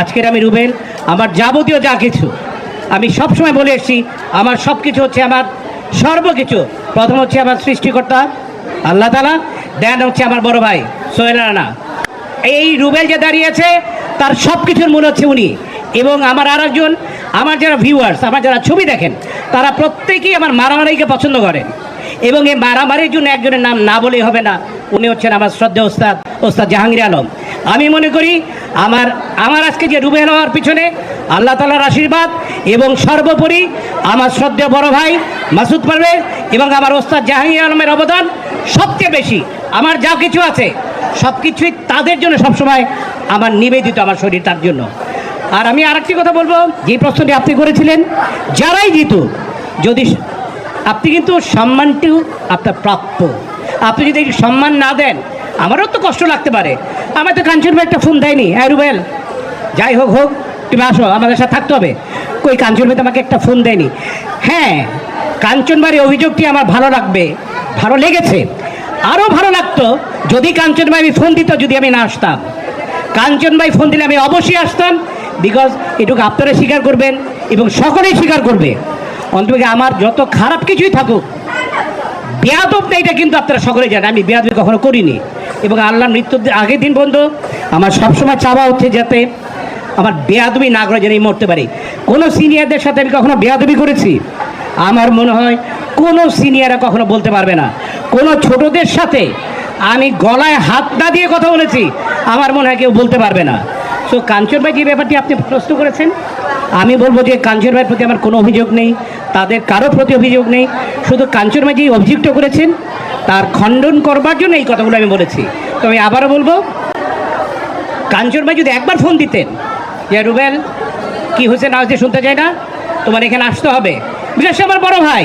আজকের আমি রুবেল, আমার যাবতীয় যা কিছু, আমি সবসময় বলে এসেছি, আমার সব কিছু হচ্ছে আমার সর্বকিছু। প্রথম হচ্ছে আমার সৃষ্টিকর্তা, আল্লাহ তালা দেন হচ্ছে আমার বড় ভাই, সোহেল রানা। এই রুবেল যে দাঁড়িয়েছে তার সব কিছুর মূল হচ্ছে উনি। এবং আমার আর একজন আমার যারা ভিউয়ার্স আমার যারা ছবি দেখেন, তারা প্রত্যেকেই আমার মারামারিকে পছন্দ করেন। এবং এই মারামারির জন্য একজনের নাম না বলেই হবে না, উনি হচ্ছেন আমার শ্রদ্ধা ওস্তাদ ওস্তাদ জাহাঙ্গীর আলম। আমি মনে করি আমার আমার আজকে যে রুবেল হওয়ার পিছনে আল্লাহ তালার আশীর্বাদ এবং সর্বোপরি আমার শ্রদ্ধা বড় ভাই মাসুদ পারভেজ এবং আমার ওস্তাদ জাহাঙ্গীর আলমের অবদান সবচেয়ে বেশি। আমার যা কিছু আছে, সব কিছুই তাদের জন্য সবসময় আমার নিবেদিত আমার শরীর তার জন্য। আর আমি আরেকটি কথা বলব, যে প্রশ্নটি আপনি করেছিলেন, যারাই জিতুক, যদি আপনি কিন্তু সম্মানটিও আপনার প্রাপ্য। আপনি যদি সম্মান না দেন আমারও তো কষ্ট লাগতে পারে। আমার তো কাঞ্চন ভাই একটা ফোন দেয়নি হ্যাঁ যাই হোক হোক, তুমি আসো, আমাদের সাথে থাকতে হবে। কই, কাঞ্চন ভাই তো আমাকে একটা ফোন দেয়নি। হ্যাঁ কাঞ্চন ভাইয়ের অভিযোগটি আমার ভালো লাগবে, ভালো লেগেছে। আরও ভালো লাগতো যদি কাঞ্চন ভাই আমি ফোন দিত, যদি আমি না আসতাম। কাঞ্চন ভাই ফোন দিলে আমি অবশ্যই আসতাম বিকজ এটুকু আপনারা স্বীকার করবেন এবং সকলেই স্বীকার করবে। অন্তত আমার যত খারাপ কিছুই থাকুক, বেয়াদব এটা কিন্তু আপনারা সকলে জানেন, আমি বেয়াদবি কখনো করিনি। এবং আল্লাহ মৃত্যুর আগের দিন পর্যন্ত আমার সবসময় চাওয়া হচ্ছে যাতে আমার বেয়াদবি না করে যেন মরতে পারি। কোনো সিনিয়রদের সাথে আমি কখনো বেয়াদবি করেছি? আমার মনে হয় কোনো সিনিয়ররা কখনো বলতে পারবে না। কোনো ছোটদের সাথে আমি গলায় হাত না দিয়ে কথা বলেছি, আমার মনে হয় কেউ বলতে পারবে না। সো কাঞ্চন ভাই, যে ব্যাপারটি আপনি প্রশ্ন করেছেন, আমি বলব যে কাঞ্চন ভাইয়ের প্রতি আমার কোনো অভিযোগ নেই, তাদের কারও প্রতি অভিযোগ নেই। শুধু কাঞ্চন ভাই যে অভিযোগটা করেছেন তার খণ্ডন করবার জন্য এই কথাগুলো আমি বলেছি। তো আমি আবারও বলব, কাঞ্চন ভাই যদি একবার ফোন দিতেন, যে রুবেল, কি হয়েছে না হয়েছে শুনতে চাই না, তোমার এখানে আসতে হবে। বিশেষ আমার বড় ভাই,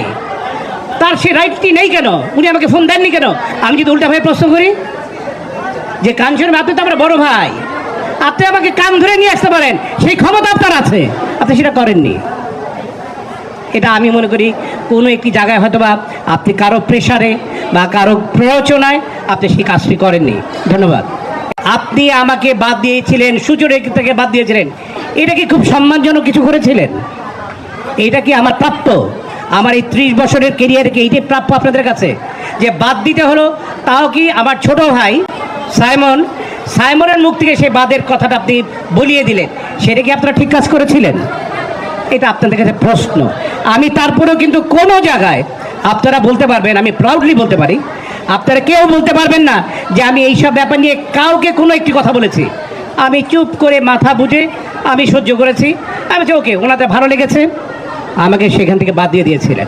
তার সে রাইটটি নেই কেন? উনি আমাকে ফোন দেননি কেন? আমি যদি উল্টা ভাই প্রশ্ন করি, যে কাঞ্চন আপনি তো আমার বড় ভাই, আপনি আমাকে কান ধরে নিয়ে আসতে পারেন, সেই ক্ষমতা আপনার আছে, আপনি সেটা করেননি। এটা আমি মনে করি কোনো একটি জায়গায় হয়তো বা আপনি কারও প্রেশারে বা কারও প্ররোচনায় আপনি সেই কাজটি করেননি। ধন্যবাদ। আপনি আমাকে বাদ দিয়েছিলেন সুযোগ থেকে বাদ দিয়েছিলেন। এটা কি খুব সম্মানজনক কিছু করেছিলেন? এটা কি আমার প্রাপ্য? আমার এই ত্রিশ বছরের কেরিয়ারকে এইটাই প্রাপ্য আপনাদের কাছে? যে বাদ দিতে হলো, তাও কি আমার ছোট ভাই সাইমন? সাইমনের মুখ থেকে সেই বাদের কথাটা আপনি বলিয়ে দিলেন। সেটা কি আপনারা ঠিক কাজ করেছিলেন? এটা আপনাদের কাছে প্রশ্ন। আমি তারপরেও কিন্তু কোনো জায়গায় আপনারা বলতে পারবেন, আমি প্রাউডলি বলতে পারি, আপনারা কেউ বলতে পারবেন না যে আমি এইসব ব্যাপার নিয়ে কাউকে কোনো একটি কথা বলেছি। আমি চুপ করে মাথা বুঝে আমি সহ্য করেছি। আমি ওকে, ওনাদের ভালো লেগেছে। আমাকে সেখান থেকে বাদ দিয়ে দিয়েছিলেন।